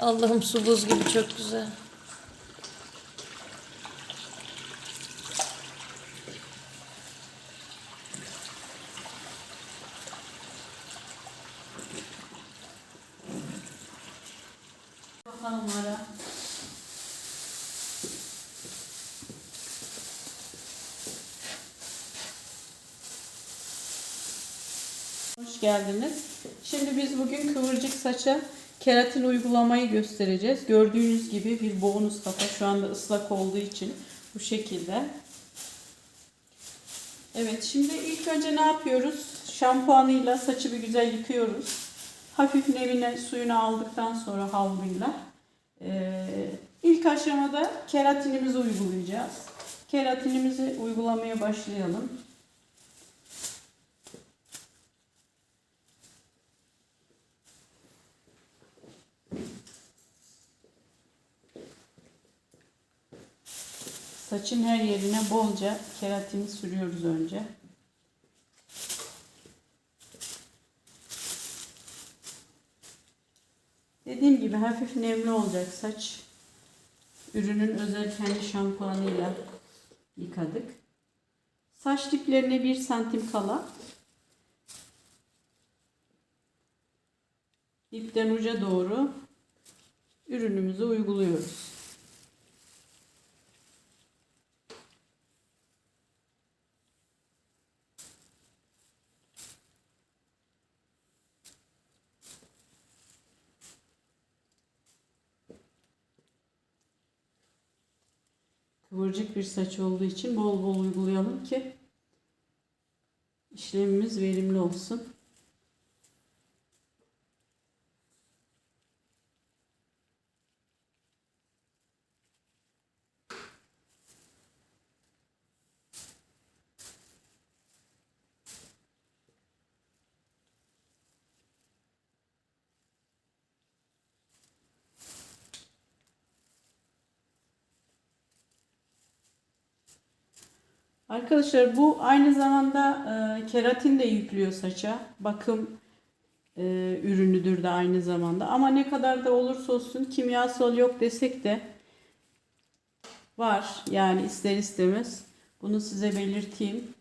Allah'ım su buz gibi çok güzel. Bakalım ara. Hoş geldiniz. Şimdi biz bugün kıvırcık saça keratin uygulamayı göstereceğiz. Gördüğünüz gibi bir bonus kafa şu anda ıslak olduğu için bu şekilde. Evet şimdi ilk önce ne yapıyoruz? Şampuanıyla saçı bir güzel yıkıyoruz. Hafif nemine suyunu aldıktan sonra havluyla. Ee, ilk aşamada keratinimizi uygulayacağız. Keratinimizi uygulamaya başlayalım. Saçın her yerine bolca keratini sürüyoruz önce. Dediğim gibi hafif nemli olacak saç. Ürünün özel kendi şampuanıyla yıkadık. Saç diplerine 1 santim kala. Dipten uca doğru ürünümüzü uyguluyoruz. Kıvırcık bir saç olduğu için bol bol uygulayalım ki işlemimiz verimli olsun. Arkadaşlar bu aynı zamanda e, keratin de yüklüyor saça. Bakım e, ürünüdür de aynı zamanda. Ama ne kadar da olursa olsun kimyasal yok desek de var. Yani ister istemez. Bunu size belirteyim.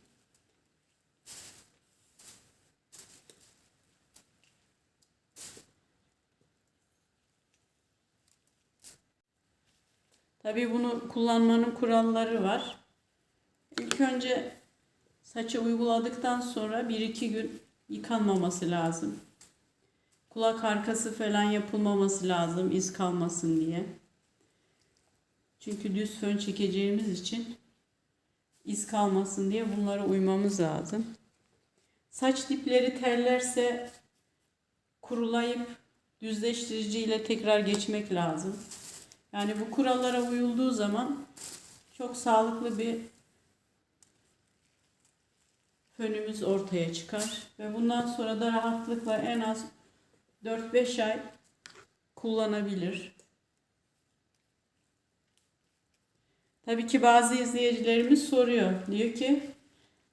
Tabii bunu kullanmanın kuralları var. Önce saçı uyguladıktan sonra 1-2 gün yıkanmaması lazım. Kulak arkası falan yapılmaması lazım iz kalmasın diye. Çünkü düz fön çekeceğimiz için iz kalmasın diye bunlara uymamız lazım. Saç dipleri terlerse kurulayıp düzleştirici ile tekrar geçmek lazım. Yani bu kurallara uyulduğu zaman çok sağlıklı bir fönümüz ortaya çıkar. Ve bundan sonra da rahatlıkla en az 4-5 ay kullanabilir. Tabii ki bazı izleyicilerimiz soruyor. Diyor ki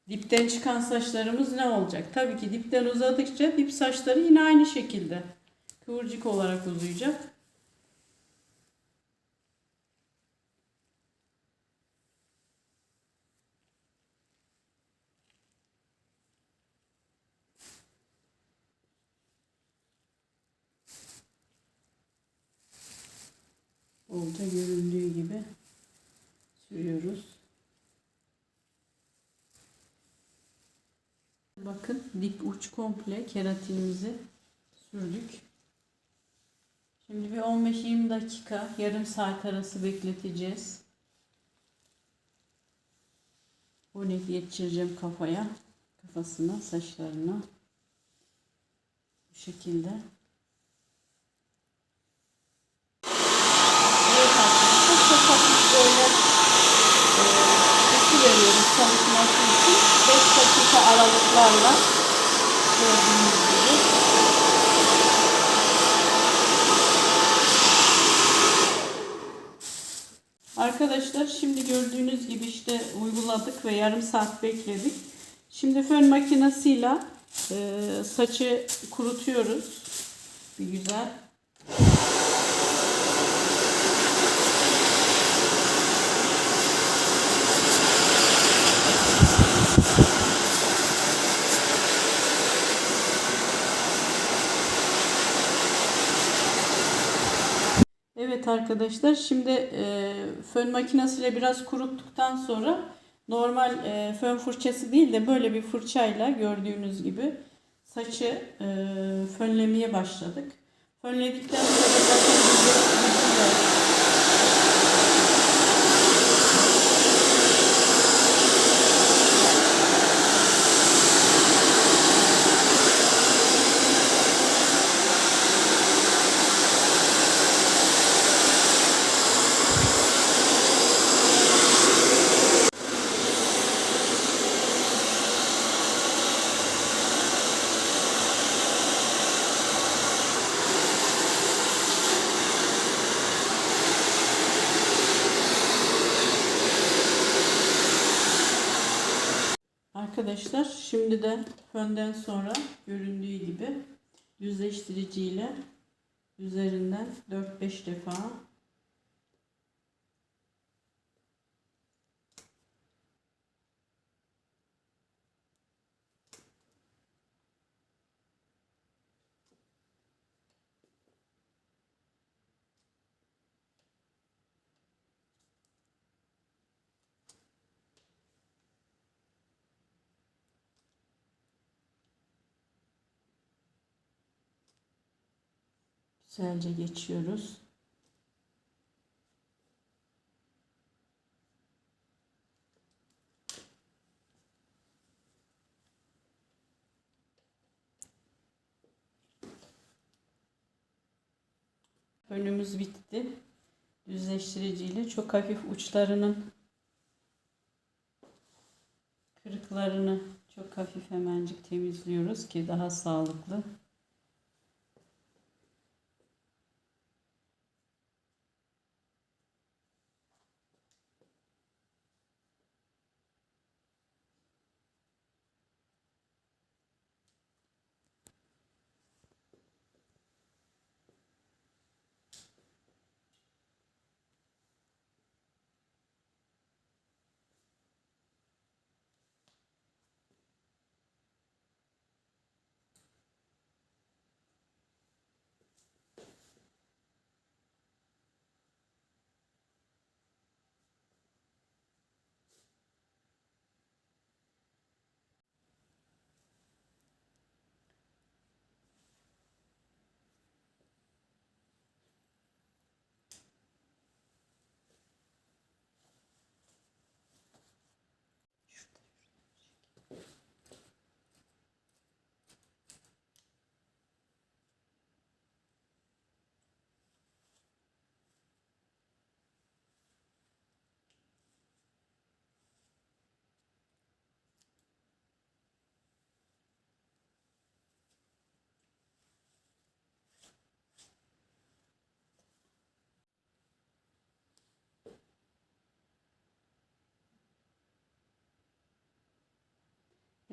dipten çıkan saçlarımız ne olacak? Tabii ki dipten uzadıkça dip saçları yine aynı şekilde kıvırcık olarak uzayacak. Bolca göründüğü gibi sürüyoruz. Bakın dip uç komple keratinimizi sürdük. Şimdi bir 15-20 dakika yarım saat arası bekleteceğiz. Bonet geçireceğim kafaya, kafasına, saçlarına. Bu şekilde. Evet arkadaşlar çok hafif böyle e, ısı veriyoruz çalışması için 5 dakika aralıklarla gördüğünüz gibi. Arkadaşlar şimdi gördüğünüz gibi işte uyguladık ve yarım saat bekledik. Şimdi fön makinesiyle e, saçı kurutuyoruz. Bir güzel. Evet arkadaşlar şimdi e, fön makinesiyle biraz kuruttuktan sonra normal e, fön fırçası değil de böyle bir fırçayla gördüğünüz gibi saçı e, fönlemeye başladık. Fönledikten sonra zaten düzleştiriciyle Arkadaşlar şimdi de fönden sonra göründüğü gibi yüzleştiriciyle üzerinden 4-5 defa güzelce geçiyoruz. Önümüz bitti. Düzleştiriciyle çok hafif uçlarının kırıklarını çok hafif hemencik temizliyoruz ki daha sağlıklı.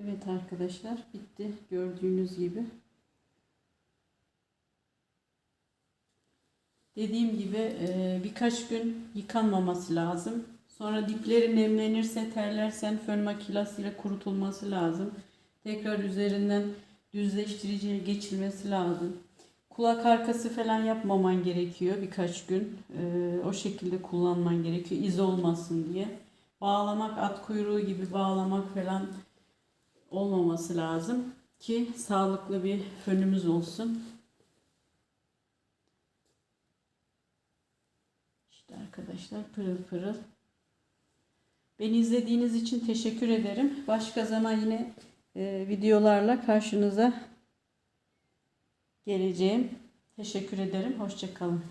Evet arkadaşlar bitti gördüğünüz gibi. Dediğim gibi e, birkaç gün yıkanmaması lazım. Sonra dipleri nemlenirse terlersen fön makinesiyle kurutulması lazım. Tekrar üzerinden düzleştiriciye geçilmesi lazım. Kulak arkası falan yapmaman gerekiyor birkaç gün. E, o şekilde kullanman gerekiyor iz olmasın diye. Bağlamak at kuyruğu gibi bağlamak falan olmaması lazım ki sağlıklı bir fönümüz olsun. İşte arkadaşlar pırıl pırıl. Beni izlediğiniz için teşekkür ederim. Başka zaman yine e, videolarla karşınıza geleceğim. Teşekkür ederim. Hoşçakalın.